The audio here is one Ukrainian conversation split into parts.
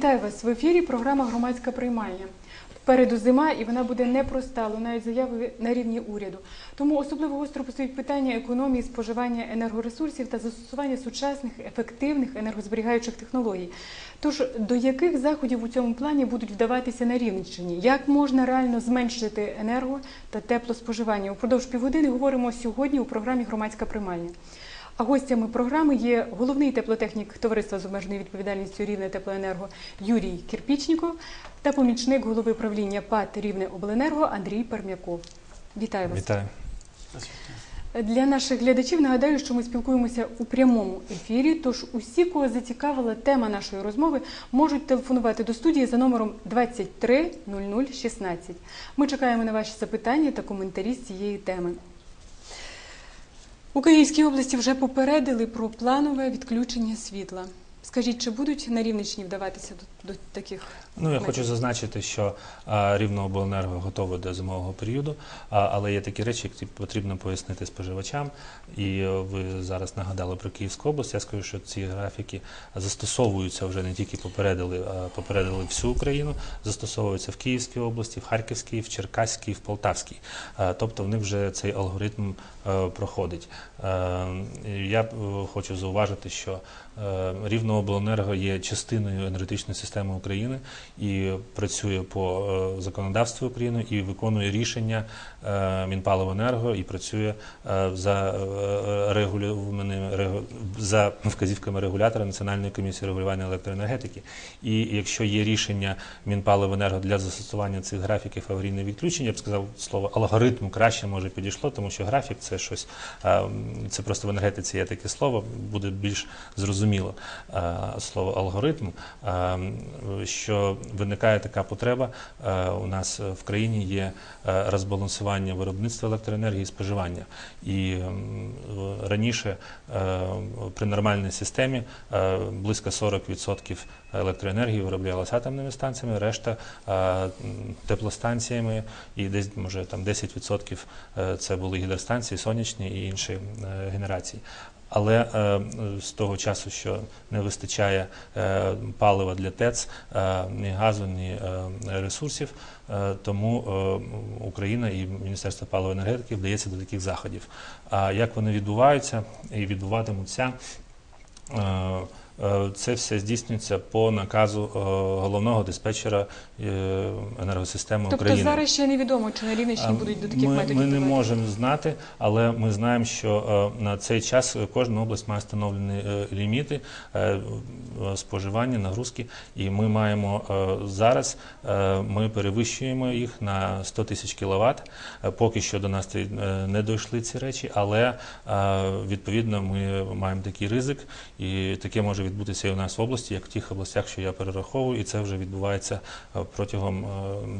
Вітаю вас в ефірі. Програма Громадська приймальня. Попереду зима, і вона буде непроста, лунають заяви на рівні уряду. Тому особливо гостро постають питання економії, споживання енергоресурсів та застосування сучасних ефективних енергозберігаючих технологій. Тож до яких заходів у цьому плані будуть вдаватися на Рівненщині? Як можна реально зменшити енерго та теплоспоживання? Упродовж півгодини говоримо сьогодні у програмі Громадська приймальня. А гостями програми є головний теплотехнік товариства з обмеженою відповідальністю Рівне Теплоенерго Юрій Кірпічніков та помічник голови правління ПАТ Рівне Обленерго Андрій Пермяков. Вітаю вас. Вітаю. Для наших глядачів нагадаю, що ми спілкуємося у прямому ефірі. Тож усі, кого зацікавила тема нашої розмови, можуть телефонувати до студії за номером 23 00 16. Ми чекаємо на ваші запитання та коментарі з цієї теми. У Київській області вже попередили про планове відключення світла. Скажіть, чи будуть на Рівненщині вдаватися до, до таких? Ну я хочу зазначити, що а, Рівнообленерго готове до зимового періоду, а, але є такі речі, які потрібно пояснити споживачам. І е, ви зараз нагадали про Київську область. Я скажу, що ці графіки застосовуються вже не тільки попередили, а попередили всю Україну. Застосовуються в Київській області, в Харківській, в Черкаській, в Полтавській. А, Тобто в них вже цей алгоритм е, проходить. Е, і Я е, хочу зауважити, що е, Рівнообленерго є частиною енергетичної системи України і працює по е, законодавству України і виконує рішення е, Мінпаливенерго і працює е, за за вказівками регулятора Національної комісії регулювання електроенергетики. І якщо є рішення Мінпаливенерго для застосування цих графіків аварійне відключення, я б сказав слово алгоритму краще може підійшло, тому що графік це щось це просто в енергетиці є таке слово, буде більш зрозуміло слово алгоритм, е, виникає така потреба. е, У нас в країні є е, розбалансування виробництва електроенергії і споживання. І раніше е, при нормальній системі близько 40% електроенергії вироблялася атомними станціями, решта теплостанціями, і десь може там 10% е, це були гідростанції, сонячні і інші генерації. Але е, з того часу, що не вистачає е, палива для ТЕЦ, е, ні газу, ні ресурсів, тому Україна і Міністерство паливо енергетики вдається до таких заходів. А як вони відбуваються і відбуватимуться? Е, Це все здійснюється по наказу е, головного диспетчера е, енергосистеми Тобто України. зараз ще невідомо, чи на Рівненщині будуть до таких ми, методів Ми не можемо знати, але ми знаємо, що на цей час кожна область має встановлені ліміти споживання, нагрузки, і ми маємо зараз, ми перевищуємо їх на 100 тисяч кіловат. Поки що до нас не дійшли ці речі, але відповідно ми маємо такий ризик, і таке може відбутися і у нас в області, як в тих областях, що я перераховую, і це вже відбувається е, протягом е,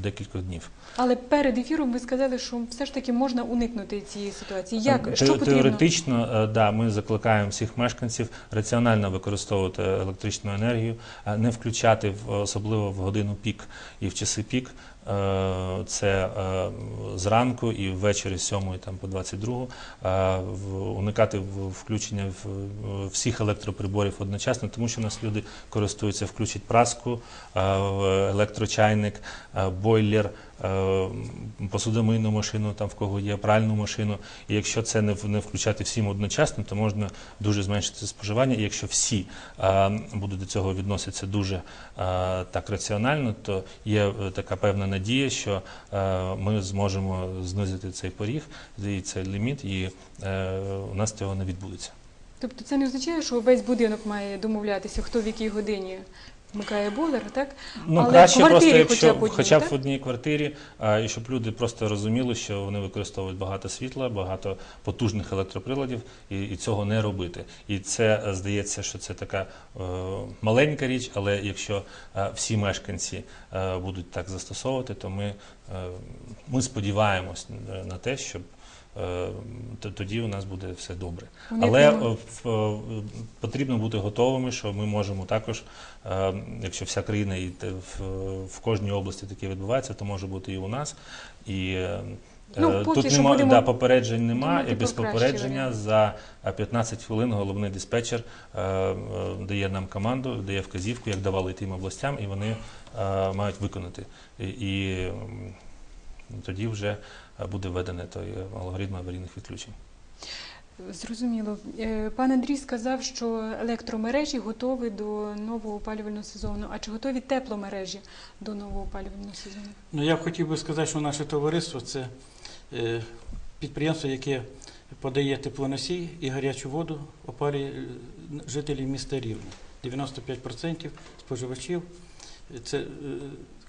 декількох днів. Але перед ефіром ви сказали, що все ж таки можна уникнути цієї ситуації. Як що потрібно? Теоретично, е, да, ми закликаємо всіх мешканців раціонально використовувати електричну енергію, е, не включати в особливо в годину пік і в часи пік. Е, Це е, зранку і ввечері з 7 там по 22 е, уникати включення всіх електроприборів одночасно, тому що у нас люди користуються, включать праску, електрочайник, бойлер, посудомийну машину, там в кого є пральну машину. І якщо це не, не включати всім одночасно, то можна дуже зменшити споживання. І якщо всі е, будуть до цього відноситися дуже е, так раціонально, то є е, така певна надія, що е, ми зможемо знизити цей поріг і цей ліміт, і е, у нас цього не відбудеться. Тобто це не означає, що весь будинок має домовлятися, хто в якій годині вмикає бойлер, так? Ну, Але краще в квартирі просто, хоча якщо б одній, хоча б так? в одній квартирі, а, і щоб люди просто розуміли, що вони використовують багато світла, багато потужних електроприладів, і, і цього не робити. І це е, здається, що це така е, маленька річ, але якщо е, всі мешканці е, будуть так застосовувати, то ми, е, ми сподіваємось е, на те, щоб. Е, то- Тоді у нас буде все добре. Але е, е, потрібно бути готовими, що ми можемо також, якщо вся країна і в, кожній області таке відбувається, то може бути і у нас. І Ну, поки Тут що нема, будемо да, попереджень нема, і без попередження за е, 15 хвилин головний диспетчер дає нам команду, дає вказівку, як давали тим областям, і вони мають виконати. І, і тоді вже буде введений той алгоритм аварійних відключень. Зрозуміло. Е, Пан Андрій сказав, що електромережі готові до нового опалювального сезону. А чи готові тепломережі до нового опалювального сезону? Ну, я б хотів би сказати, що наше товариство це е, підприємство, яке подає теплоносій і гарячу воду опалює е, жителів міста Рівне. 95% споживачів е, це е,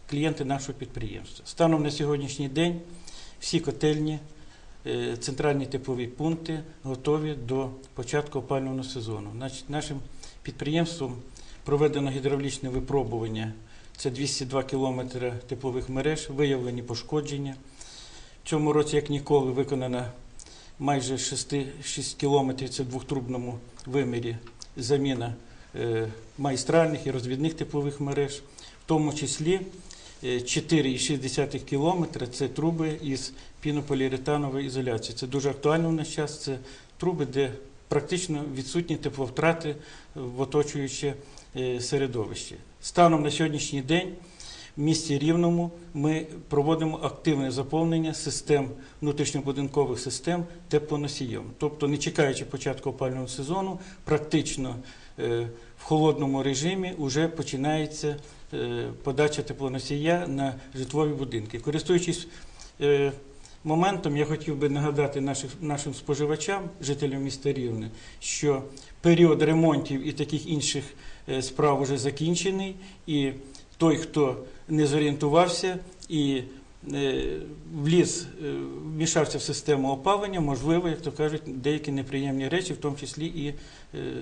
клієнти нашого підприємства. Станом на сьогоднішній день всі котельні, е, центральні теплові пункти готові до початку опалювального сезону. Нашим підприємством проведено гідравлічне випробування це 202 кілометри теплових мереж, виявлені пошкодження. В цьому році, як ніколи, виконано майже 6, 6 кілометрів, це в двохтрубному вимірі, заміна е, магістральних і розвідних теплових мереж, в тому числі 4,6 кілометра це труби із пінополіуретанової ізоляції. Це дуже актуально в наш час. Це труби, де практично відсутні тепловтрати в оточуюче е, середовище. Станом на сьогоднішній день в місті Рівному ми проводимо активне заповнення систем внутрішньобудинкових систем теплоносієм. Тобто, не чекаючи початку опалювального сезону, практично е, в холодному режимі вже починається е, подача теплоносія на житлові будинки. Користуючись е, моментом, я хотів би нагадати нашим споживачам, жителям міста Рівне, що період ремонтів і таких інших е, справ вже закінчений, і той, хто не зорієнтувався і вліз, е, вмішався в систему опалення, можливо, як то кажуть, деякі неприємні речі, в тому числі і е,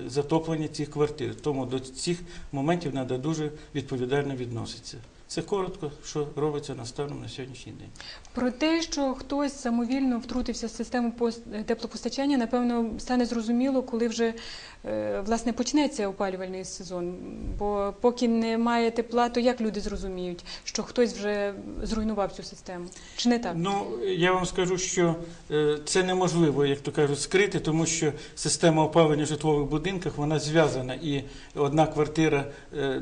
затоплення цих квартир. Тому до цих моментів треба дуже відповідально відноситися. Це коротко, що робиться на станом на сьогоднішній день. Про те, що хтось самовільно втрутився в систему пос- теплопостачання, напевно, стане зрозуміло, коли вже е, власне почнеться опалювальний сезон. Бо поки немає тепла, то як люди зрозуміють, що хтось вже зруйнував цю систему? Чи не так? Ну, я вам скажу, що е, це неможливо, як то кажуть, скрити, тому що система опалення в житлових будинках вона зв'язана, і одна квартира е,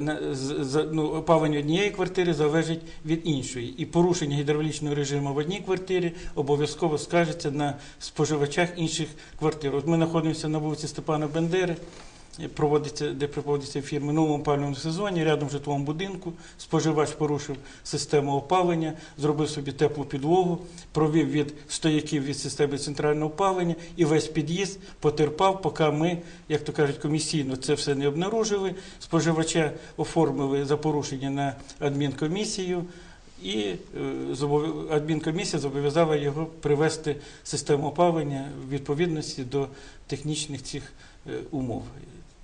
ну, опалення однієї квартири залежить від іншої. І порушення гідравлічного режиму в одній квартирі обов'язково скажеться на споживачах інших квартир. От ми знаходимося на вулиці Степана Бендери. Проводиться, де проводиться ефір в минулому опалювальному сезоні, рядом в житловому будинку. Споживач порушив систему опалення, зробив собі теплу підлогу, провів від стояків від системи центрального опалення і весь під'їзд потерпав, поки ми, як то кажуть, комісійно це все не обнаружили. Споживача оформили за порушення на адмінкомісію. І е, адмінкомісія зобов'язала його привести систему опалення в відповідності до технічних цих е, умов.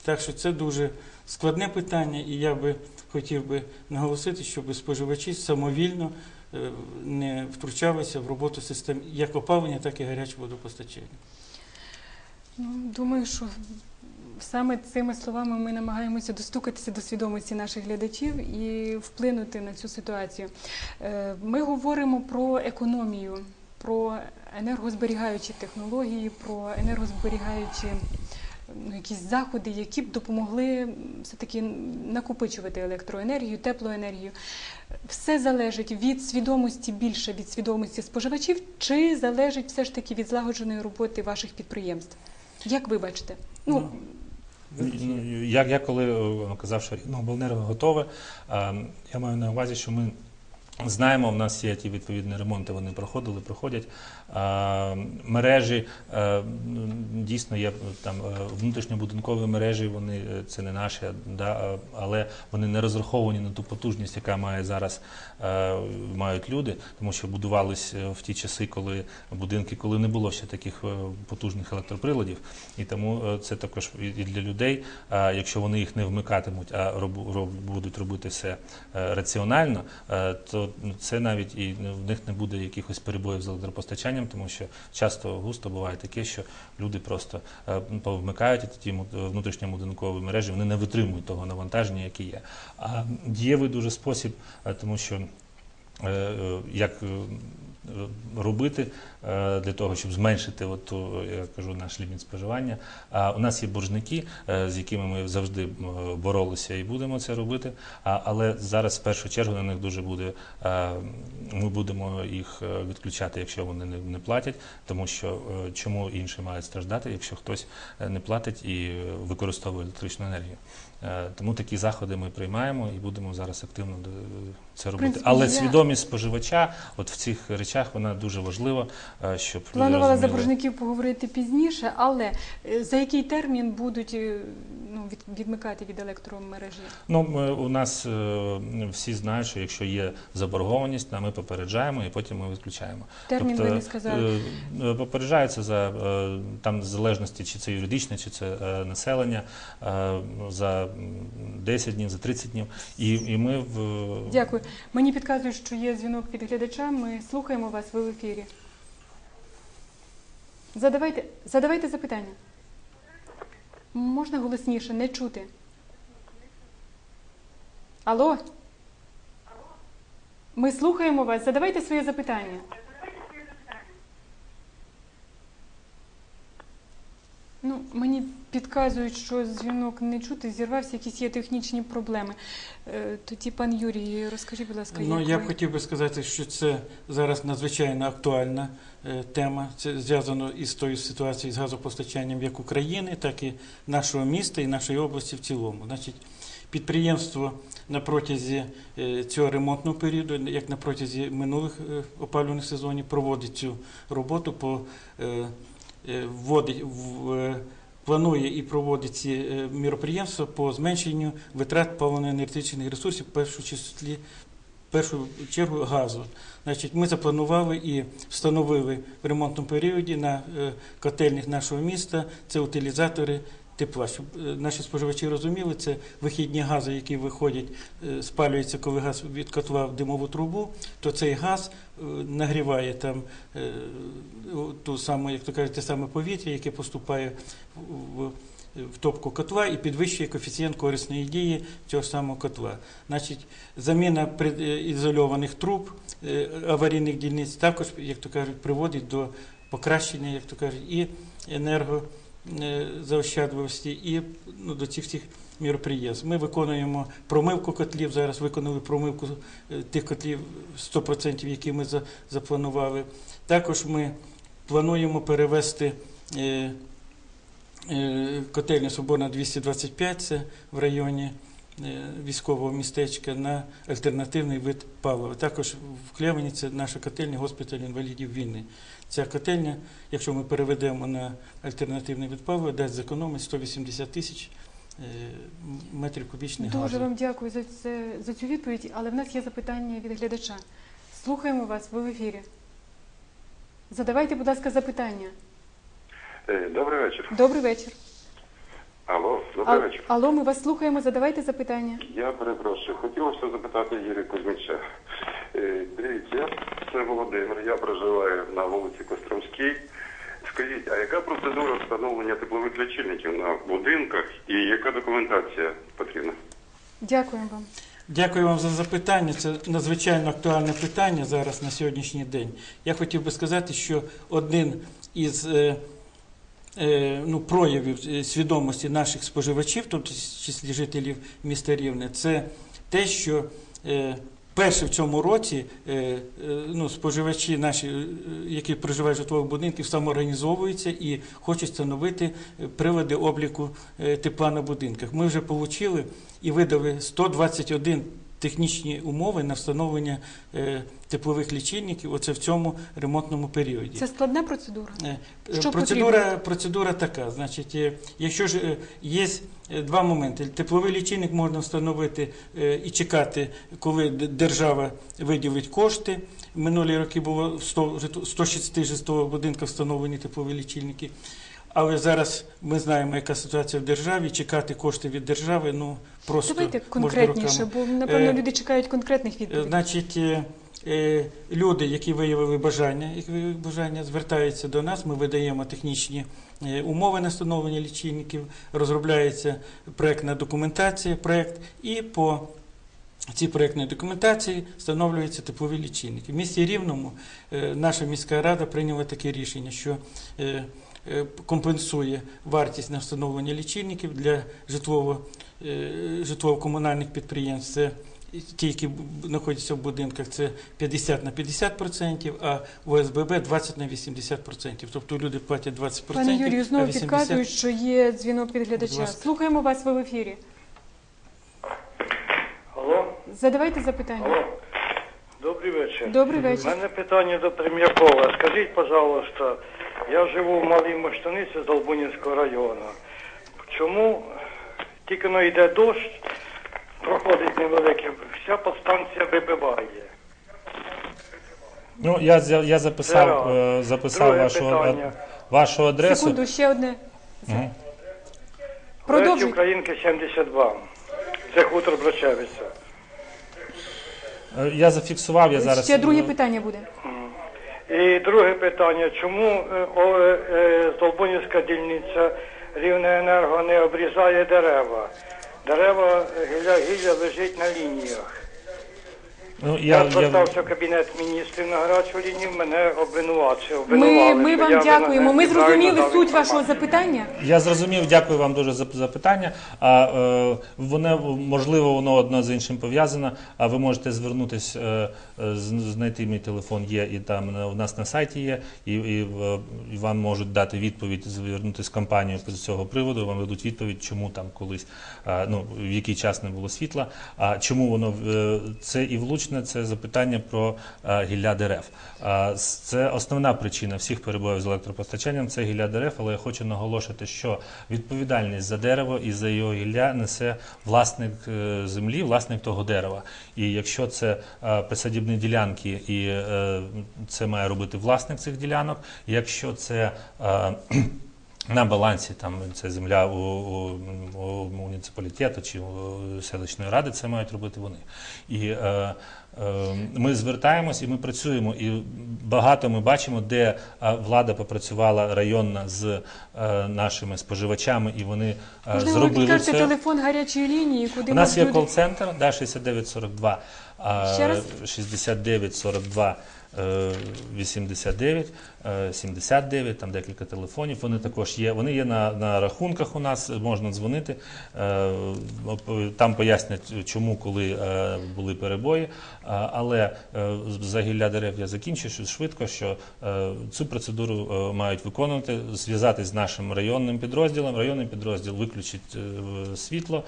Так що це дуже складне питання, і я би хотів би наголосити, щоб споживачі самовільно е, не втручалися в роботу систем як опалення, так і гарячого водопостачання. Ну, думаю, що саме цими словами ми намагаємося достукатися до свідомості наших глядачів і вплинути на цю ситуацію. Е, Ми говоримо про економію, про енергозберігаючі технології, про енергозберігаючі якісь заходи, які б допомогли все-таки накопичувати електроенергію, теплоенергію. Все залежить від свідомості більше від свідомості споживачів, чи залежить все ж таки від злагодженої роботи ваших підприємств? Як ви бачите? Ну, Ну, Я, я коли е, казав, що ну, обленерго готове, е, я маю на увазі, що ми знаємо, в нас є ті відповідні ремонти, вони проходили, проходять. Мережі дійсно є там е, внутрішньобудинкові мережі, вони е, це не наші, да, але вони не розраховані на ту потужність, яка має зараз е, мають люди, тому що будувались в ті часи, коли будинки, коли не було ще таких потужних електроприладів. І тому це також і для людей. Якщо вони їх не вмикатимуть, а будуть робити все раціонально, е, то це навіть і в них не буде якихось перебоїв з електропостачанням, тому що часто густо буває таке, що люди просто е, повмикають і му- внутрішньобудинкові мережі, вони не витримують того навантаження, яке є. А дієвий дуже спосіб, е, тому що е, як робити е, для того, щоб зменшити от, ту, я кажу, наш ліміт споживання. А у нас є боржники, е, з якими ми завжди боролися і будемо це робити. Але зараз в першу чергу на них дуже буде. е, Ми будемо їх е, відключати, якщо вони не, платять, тому що е, чому інші мають страждати, якщо хтось е, не платить і е, використовує електричну енергію. Е, Тому такі заходи ми приймаємо і будемо зараз активно е, це робити. принципі, Але я- свідомість споживача, от в цих речах, вона дуже важлива, е, щоб Планувала за боржників поговорити пізніше, але за який термін будуть ну, від, відмикати від електромережі? Ну, ми, у нас всі знають, що якщо є заборгованість, то ми попереджаємо і потім ми відключаємо. Термін ви не сказали. Попереджається за там в залежності, чи це юридичне, чи це населення е, за 10 днів, за 30 днів. І, і ми в Дякую. Мені підказують, що є дзвінок від глядача. Ми слухаємо вас ви в ефірі. Задавайте, задавайте запитання. Можна голосніше, не чути. Алло? Ми слухаємо вас. Задавайте своє запитання. Ну, мені підказують, що дзвінок не чути, зірвався, якісь є технічні проблеми. Е, Тоді, пан Юрій, розкажіть, будь ласка, Ну, як я ви- б хотів би сказати, що це зараз надзвичайно актуальна е, тема. Це зв'язано із тою ситуацією з газопостачанням як України, так і нашого міста і нашої області в цілому. Значить, підприємство на протязі е, цього ремонтного періоду, як на протязі минулих опалювальних сезонів, проводить цю роботу по вводить в. Планує і проводить ці е, міроприємства по зменшенню витрат паливно-енергетичних ресурсів, в першу числі першу чергу газу. Значить, ми запланували і встановили в ремонтному періоді на е, котельних нашого міста це утилізатори тепла. Щоб е, наші споживачі розуміли, це вихідні гази, які виходять, е, спалюються, коли газ від котла в димову трубу, то цей газ е, нагріває там ту саму, як то кажуть, те саме повітря, яке поступає в, в топку котла і підвищує коефіцієнт корисної дії цього самого котла. Значить, заміна ізольованих труб, аварійних дільниць також, як то кажуть, приводить до покращення, як то кажуть, і енергозаощадливості, і ну, до цих всіх міроприємств. Ми виконуємо промивку котлів, зараз виконали промивку е, тих котлів 100%, які ми за- запланували. Також ми плануємо перевести е, е, котельня Соборна 225, це в районі е, військового містечка, на альтернативний вид палива. Також в Клевені це наша котельня госпіталь інвалідів війни. Ця котельня, якщо ми переведемо на альтернативний вид палива, дасть зекономить 180 тисяч е, метрів кубічних Дуже газу. вам дякую за, це, за цю відповідь, але в нас є запитання від глядача. Слухаємо вас, ви в ефірі. Задавайте, будь ласка, запитання. Е, Добрий вечір. Добрий вечір. Алло, добрий вечір. Алло, ми вас слухаємо, задавайте запитання. Я перепрошую. Хотілося запитати Юрія Кузьмича. Е, Дивіться, я це Володимир, я проживаю на вулиці Костромській. Скажіть, а яка процедура встановлення теплових лічильників на будинках і яка документація потрібна? Дякуємо вам. Дякую вам за запитання. Це надзвичайно актуальне питання зараз на сьогоднішній день. Я хотів би сказати, що один із е, ну, проявів е, свідомості наших споживачів, тому числі жителів міста Рівне, це те, що е, перше в цьому році е, е, ну, споживачі наші, е, які проживають в житлових будинках, самоорганізовуються і хочуть встановити е, прилади обліку е, тепла на будинках. Ми вже отримали і видали 121 технічні умови на встановлення е, теплових лічильників. Оце в цьому ремонтному періоді. Це складна процедура. Е, Що процедура, потрібно? процедура така. Значить, е, якщо ж є два моменти. Тепловий лічильник можна встановити і чекати, коли держава виділить кошти. Минулі роки було в 100 житл- 106 житлових будинках встановлені теплові лічильники. Але зараз ми знаємо, яка ситуація в державі. Чекати кошти від держави, ну просто Давайте конкретніше, бо напевно Е, люди чекають конкретних відповідей. Значить, е, е, люди, які виявили бажання, які виявили бажання, звертаються до нас. Ми видаємо технічні умови на встановлення лічильників, розробляється проектна документація, проект, і по цій проєктній документації встановлюються теплові лічильники. В місті Рівному наша міська рада прийняла таке рішення, що компенсує вартість на встановлення лічильників для е, житлово-комунальних підприємств. Це ті, які знаходяться в будинках, це 50 на 50%, а в ОСББ 20 на 80%. Тобто люди платять 20%, Пане Юрію, знову 80% підказують, що є дзвінок від глядача. Слухаємо вас ви в ефірі. Алло, Задавайте запитання. алло. Добрий вечір. Добрий вечір. У мене питання до Прем'якова. Скажіть, пожалуйста, я живу в Малій Моштаниці Долбунівського району. Чому тільки но йде дощ, проходить невеликий, вся подстанція вибиває? Ну, я, я, я записав, е, записав Друге вашу, питання. вашу адресу. Секунду, ще одне. Вулиця Продовжуйте. Українки 72. Це хутор Брачевиця. Е, Я зафіксував, я зараз. Ще друге питання буде. І друге питання, чому е, е, е, Здолбунівська дільниця Рівнеенерго не обрізає дерева? Дерева е, гілля, гілля лежить на лініях. Ну, Я, я, я, звертався в кабінет міністрів на гарячу лінію, мене обвинувачує. Ми, обвинували, ми що вам я дякуємо. Ми неправильно зрозуміли дав суть вашого інформацію. запитання. Я зрозумів, дякую вам дуже за запитання. А е, воно можливо воно одне з іншим пов'язано. А ви можете звернутися, е, е, з- знайти мій телефон є і там на- у нас на сайті є, і, і, е, і вам можуть дати відповідь, звернутися в компанію з цього приводу. Вам дадуть відповідь, чому там колись е, ну в який час не було світла. А чому воно е, це і влучне? Це запитання про е, гілля дерев. А, Це основна причина всіх перебоїв з електропостачанням. Це гілля дерев, але я хочу наголошувати, що відповідальність за дерево і за його гілля несе власник е, землі, власник того дерева. І якщо це е, присадібні ділянки, і е, це має робити власник цих ділянок. Якщо це е, на балансі там це земля у, у, у муніципалітету чи у селищної ради, це мають робити вони. І е, е, ми звертаємось і ми працюємо. І багато ми бачимо, де е, влада попрацювала районна з е, нашими споживачами, і вони е, Можливо, зробили це. телефон гарячої лінії, куди У нас є люди... кол-центр, да, 6942, а, Ще раз? 6942 е, 89, е, 79, там декілька телефонів. Вони також є. Вони є на, на рахунках у нас, можна дзвонити. е, Там пояснять, чому, коли е, були перебої. Але е, за гілля дерев я закінчу швидко, що цю процедуру мають виконувати, зв'язатись з нашим районним підрозділом. Районний підрозділ виключить світло,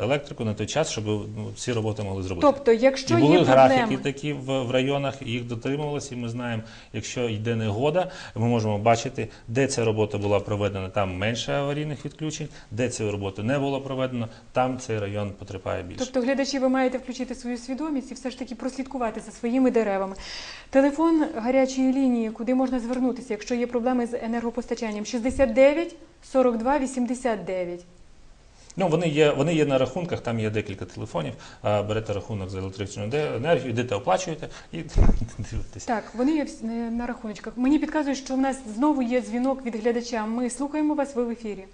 електрику на той час, щоб ну, всі роботи могли зробити. Тобто, якщо і були є графіки проблеми, такі в районах, їх дотримувалися, і ми знаємо, якщо йде негода, ми можемо бачити, де ця робота була проведена, там менше аварійних відключень, де цю роботу не було проведено, там цей район потерпає більше. тобто глядачі, ви маєте включити свою свідомість і все ж таки прослідкувати за своїми деревами. Телефон гарячої лінії, куди можна звернутися, якщо є проблеми з енергопостачанням, 69 42 89. Ну, вони є, вони є на рахунках, там є декілька телефонів. А, берете рахунок за електричну енергію, йдете, оплачуєте і дивитесь. Так, вони є на на рахуночках. Мені підказують, що в нас знову є дзвінок від глядача. Ми слухаємо вас, ви в ефірі.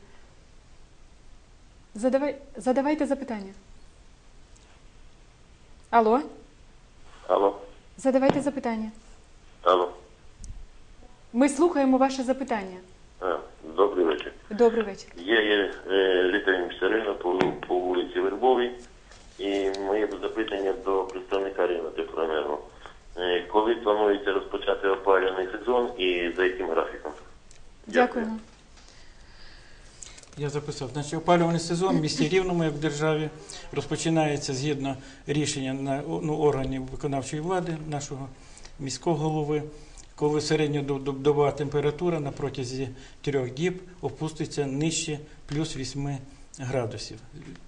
Задавай, задавайте запитання. Алло, Алло, задавайте запитання. алло. Ми слухаємо ваше запитання. А, добрий вечір. Добрий вечір. Я є е, жителем Сарина по, по вулиці Вербовій. І моє запитання до представника Рівна Теплоенерго. Е, коли планується розпочати опалювальний сезон і за яким графіком? Дякуємо. Я записав. Значить, опалювальний сезон в місті Рівному, як в державі, розпочинається згідно рішення на, ну, органів виконавчої влади, нашого міського голови, коли середньодобова температура на протязі трьох діб опуститься нижче плюс 8 градусів.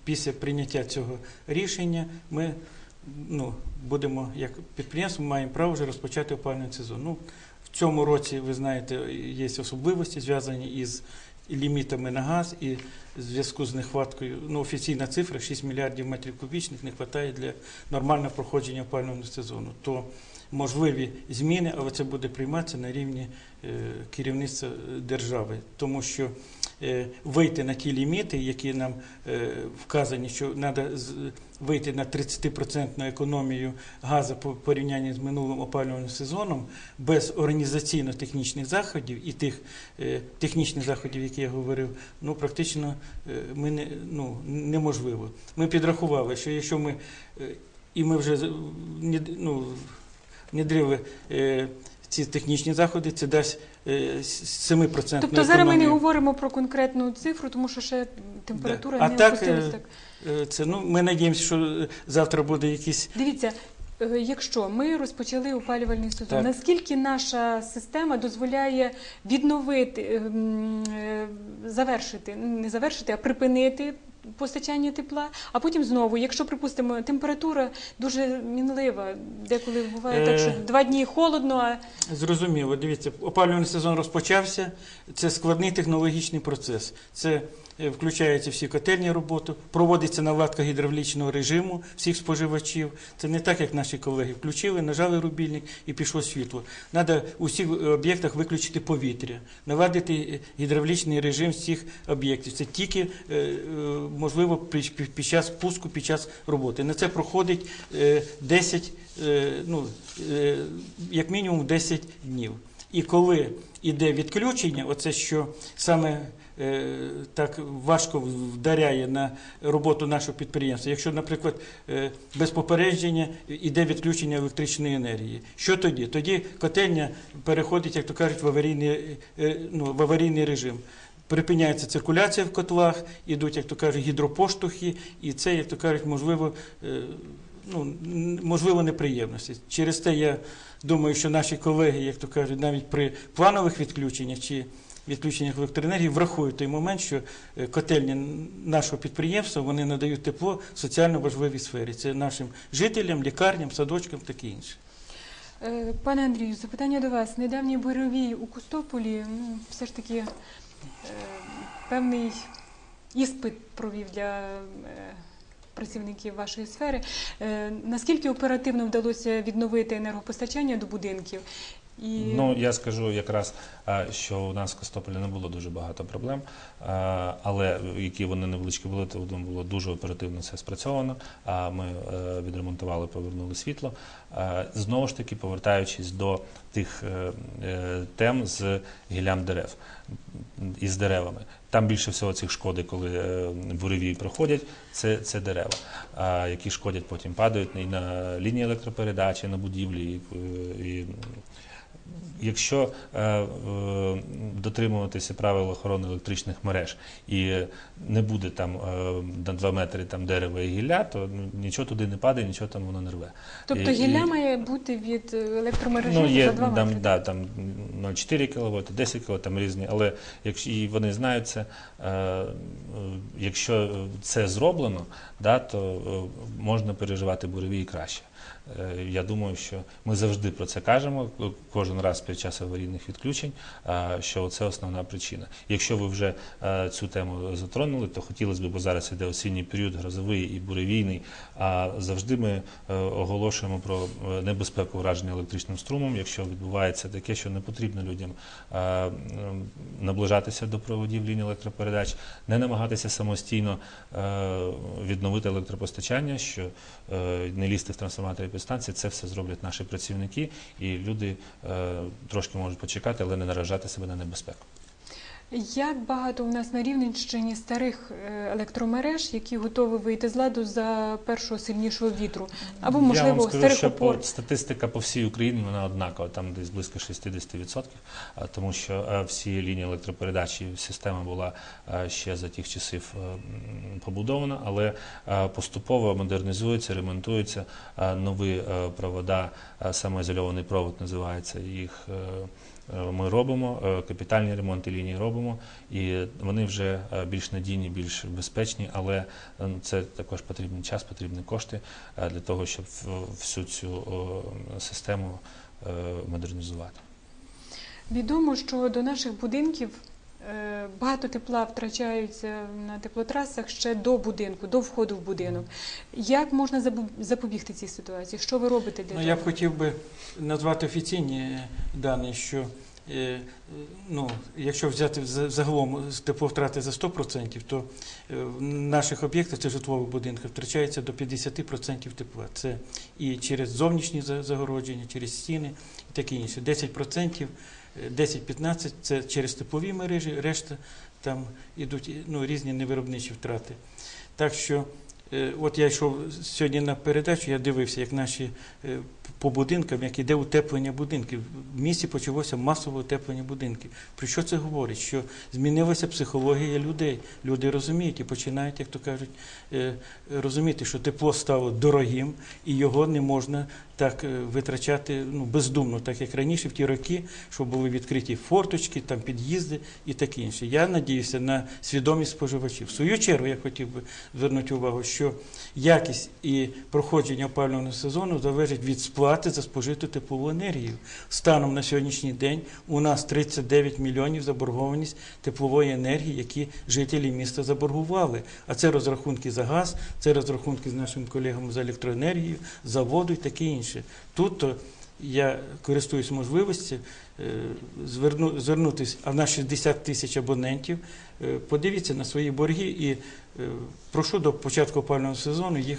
Після прийняття цього рішення ми ну, будемо, як підприємство, маємо право вже розпочати опалювальний сезон. Ну, в цьому році, ви знаєте, є особливості зв'язані із лімітами на газ і в зв'язку з нехваткою, ну офіційна цифра 6 мільярдів метрів кубічних не вистачає для нормального проходження опалювального сезону. То можливі зміни, але це буде прийматися на рівні е, керівництва держави, тому що е, вийти на ті ліміти, які нам е, вказані, що треба вийти на 30% економію газу по порівнянні з минулим опалювальним сезоном без організаційно-технічних заходів і тих технічних заходів, які я говорив, ну практично ми не ну неможливо. Ми підрахували, що якщо ми і ми вже ну, внедрили е, ці технічні заходи, це дасть е, с- 7% Тобто зараз ми не говоримо про конкретну цифру, тому що ще температура Да. Не так, опустилась е, так. Е, Це ну ми надіємося, що е, завтра буде якийсь Дивіться, е, якщо ми розпочали опалювальний сезон, Так. наскільки наша система дозволяє відновити, е, м, е, завершити, не завершити, а припинити постачання тепла, а потім знову, якщо припустимо, температура дуже мінлива, деколи буває так, що Е. два дні холодно, а Зрозуміло, дивіться, опалювальний сезон розпочався. Це складний технологічний процес. Це включаються всі котельні роботи, проводиться наладка гідравлічного режиму всіх споживачів. Це не так, як наші колеги включили, нажали рубільник і пішло світло. Треба у всіх об'єктах виключити повітря, наладити е, гідравлічний режим всіх об'єктів. Це тільки е, е, можливо під, час пуску, під час роботи. На це проходить е, 10, е, ну, е, як мінімум 10 днів. І коли йде відключення, оце що саме е, так важко вдаряє на роботу нашого підприємства. Якщо, наприклад, е, без попередження йде відключення електричної енергії, що тоді? Тоді котельня переходить, як то кажуть, в аварійний, е, ну, в аварійний режим. Припиняється циркуляція в котлах, ідуть, як то кажуть, гідропоштовхи, і це, як то кажуть, можливо, е, ну, можливо, неприємності. Через те я думаю, що наші колеги, як то кажуть, навіть при планових відключеннях чи відключеннях електроенергії врахують той момент, що е, котельні нашого підприємства вони надають тепло соціально важливій сфері. Це нашим жителям, лікарням, садочкам, таке інше. Е, Пане Андрію, запитання до вас. Недавній буревій у Кустополі все ж таки е, певний іспит провів для працівників вашої сфери. Наскільки оперативно вдалося відновити енергопостачання до будинків? І Ну, я скажу якраз, що у нас в Костополі не було дуже багато проблем, але які вони невеличкі були, то було дуже оперативно все спрацьовано. Ми е, відремонтували, повернули світло. Знову ж таки, повертаючись до тих е, е, тем з гіллям дерев і з деревами. Там більше всього цих шкоди, коли буревії проходять, це, це дерева, які шкодять потім падають і на лінії електропередачі, на будівлі. І, і Якщо е, е, дотримуватися правил охорони електричних мереж і не буде там е, на 2 метри там дерева і гілля, то ну, нічого туди не падає, нічого там воно не рве. тобто і- гілля і- має бути від електромережі Ну, є за 2 там, метри. да, там 0,4 кВт, 10 кВт, там різні, але якщо і вони знають це, е, якщо це зроблено, да, то е, можна переживати буреві і краще. Е, Я думаю, що ми завжди про це кажемо кожен раз під час аварійних відключень, що це основна причина. Якщо ви вже е, цю тему затронули, то хотілося б, бо зараз іде осінній період, грозовий і буревійний. А завжди ми е, оголошуємо про е, небезпеку враження електричним струмом, якщо відбувається таке, що не потрібно людям е, наближатися до проводів лінії електропередач, не намагатися самостійно відновити електропостачання, що не лізти в трансформаторі підстанції, це все зроблять наші працівники, і люди трошки можуть почекати, але не наражати себе на небезпеку. Як багато у нас на Рівненщині старих е, електромереж, які готові вийти з ладу за першого сильнішого вітру, або Я вам скажу, старих що опор? по, статистика по всій Україні вона однакова, там десь близько 60%, а, тому що е, всі лінії електропередачі, система була е, ще за тих часів е, побудована, але е, поступово модернізується, ремонтуються е, нові е, провода, е, самоізольований провод називається їх. Е, Ми робимо е, капітальні ремонти ліній робимо, і вони вже е, більш надійні, більш безпечні, але це також потрібен час, потрібні кошти для того, щоб всю цю систему модернізувати. Відомо, що до наших будинків багато тепла втрачаються на теплотрасах ще до будинку, до входу в будинок. Як можна запобігти цій ситуації? Що ви робите для Ну, того? я б хотів би назвати офіційні дані, що е, ну, якщо взяти за- загалом тепловтрати за 100%, то е, в наших об'єктах, це житлових будинках, втрачається до 50% тепла. Це і через зовнішні за- загородження, через стіни і таке інше. 10%, е, 10-15% це через теплові мережі, решта там йдуть ну, різні невиробничі втрати. Так що, е, от я йшов сьогодні на передачу, я дивився, як наші е, по будинкам, як іде утеплення будинків. В місті почалося масове утеплення будинків. Про що це говорить? Що змінилася психологія людей. Люди розуміють і починають, як то кажуть, е, розуміти, що тепло стало дорогим і його не можна так е, витрачати ну, бездумно, так як раніше в ті роки, що були відкриті форточки, там під'їзди і таке інше. Я надіюся на свідомість споживачів. В свою чергу я хотів би звернути увагу, що якість і проходження опалювального сезону залежить від сплати за спожиту теплову енергію. Станом на сьогоднішній день у нас 39 мільйонів заборгованість теплової енергії, які жителі міста заборгували. А це розрахунки за газ, це розрахунки з нашими колегами за електроенергію, за воду і таке інше. Тут я користуюсь можливістю е, зверну, звернутися, а в нас 60 тисяч абонентів. Е, Подивіться на свої борги і е, прошу до початку опалювального сезону їх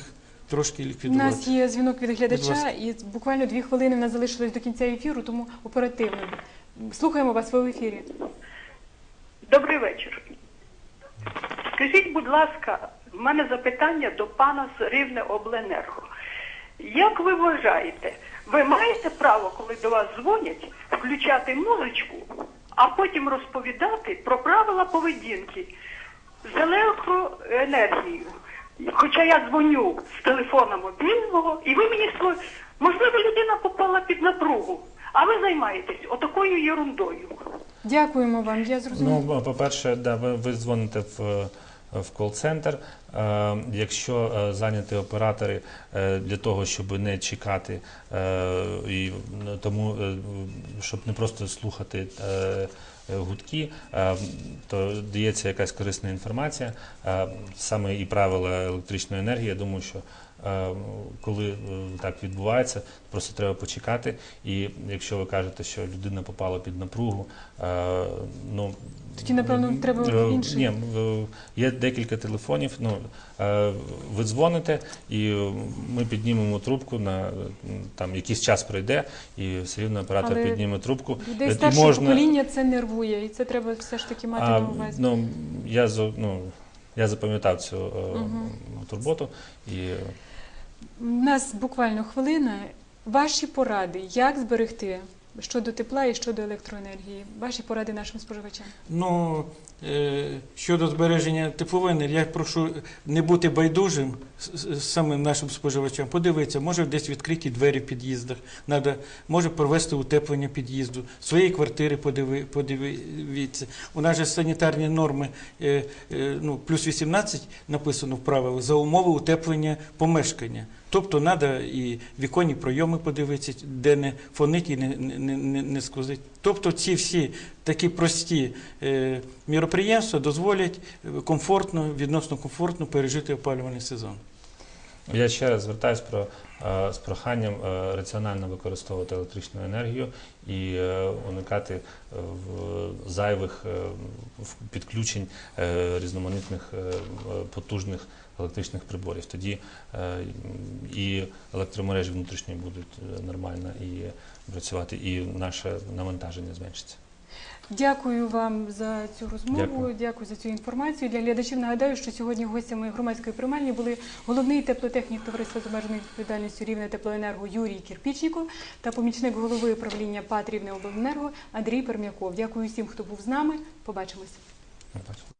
трошки У нас є дзвінок від глядача, і буквально дві хвилини в нас залишилось до кінця ефіру, тому оперативно. Слухаємо вас ви в ефірі. Добрий вечір. Скажіть, будь ласка, в мене запитання до пана з Рівне Обленерго. Як ви вважаєте, ви маєте право, коли до вас дзвонять, включати музичку, а потім розповідати про правила поведінки з електроенергією? Хоча я дзвоню з телефона мобільного, і ви мені сказали, можливо, людина попала під напругу, а ви займаєтесь отакою ерундою. Дякуємо вам. Я зрозуміла. Ну, по-перше, да, ви, ви дзвоните в, в кол-центр. Е, якщо е, зайняті оператори е, для того, щоб не чекати, е, і ну, тому, е, щоб не просто слухати. Е, Гудки, е, то дається якась корисна інформація, е, саме і правила електричної енергії. Я думаю, що коли е, так відбувається, просто треба почекати. І якщо ви кажете, що людина попала під напругу, е, ну Тоді, напевно, треба Е, інший. Ні, е, є декілька телефонів. Ну е, ви дзвоните, і е, ми піднімемо трубку на е, там якийсь час пройде, і все рівно оператор Але підніме трубку. Людей Е, старшого покоління це нервує, і це треба все ж таки мати а, на увазі. ну я ну, я запам'ятав цю е, Мгм. турботу і е, У нас буквально хвилина. Ваші поради, як зберегти щодо тепла і щодо електроенергії? Ваші поради нашим споживачам. Ну, е, щодо збереження теплової енергії, я прошу не бути байдужим самим нашим споживачам. Подивитися, може десь відкриті двері в під'їздах, надо, може провести утеплення під'їзду, своєї квартири подиви, подивіться. У нас же санітарні норми е, е, ну, плюс 18 написано в правилах за умови утеплення помешкання. Тобто треба і віконні пройоми подивитися, де не фонить і не, не, не, не сквозить. Тобто ці всі такі прості е, міроприємства дозволять е, комфортно, відносно комфортно пережити опалювальний сезон. Я ще раз звертаюся про з проханням е, раціонально використовувати електричну енергію і е, уникати е, зайвих е, підключень е, різноманітних е, потужних електричних приборів. Тоді е, і електромережі внутрішні будуть е, нормально і працювати, і наше навантаження зменшиться. Дякую вам за цю розмову. Дякую. Дякую за цю інформацію. Для глядачів нагадаю, що сьогодні гостями громадської приймальні були головний теплотехнік товариства з обмеженою відповідальністю рівне теплоенерго Юрій Кірпічніков та помічник голови правління ПАТ Рівне обленерго Андрій Пермяков. Дякую всім, хто був з нами. Побачимось. Побачимо.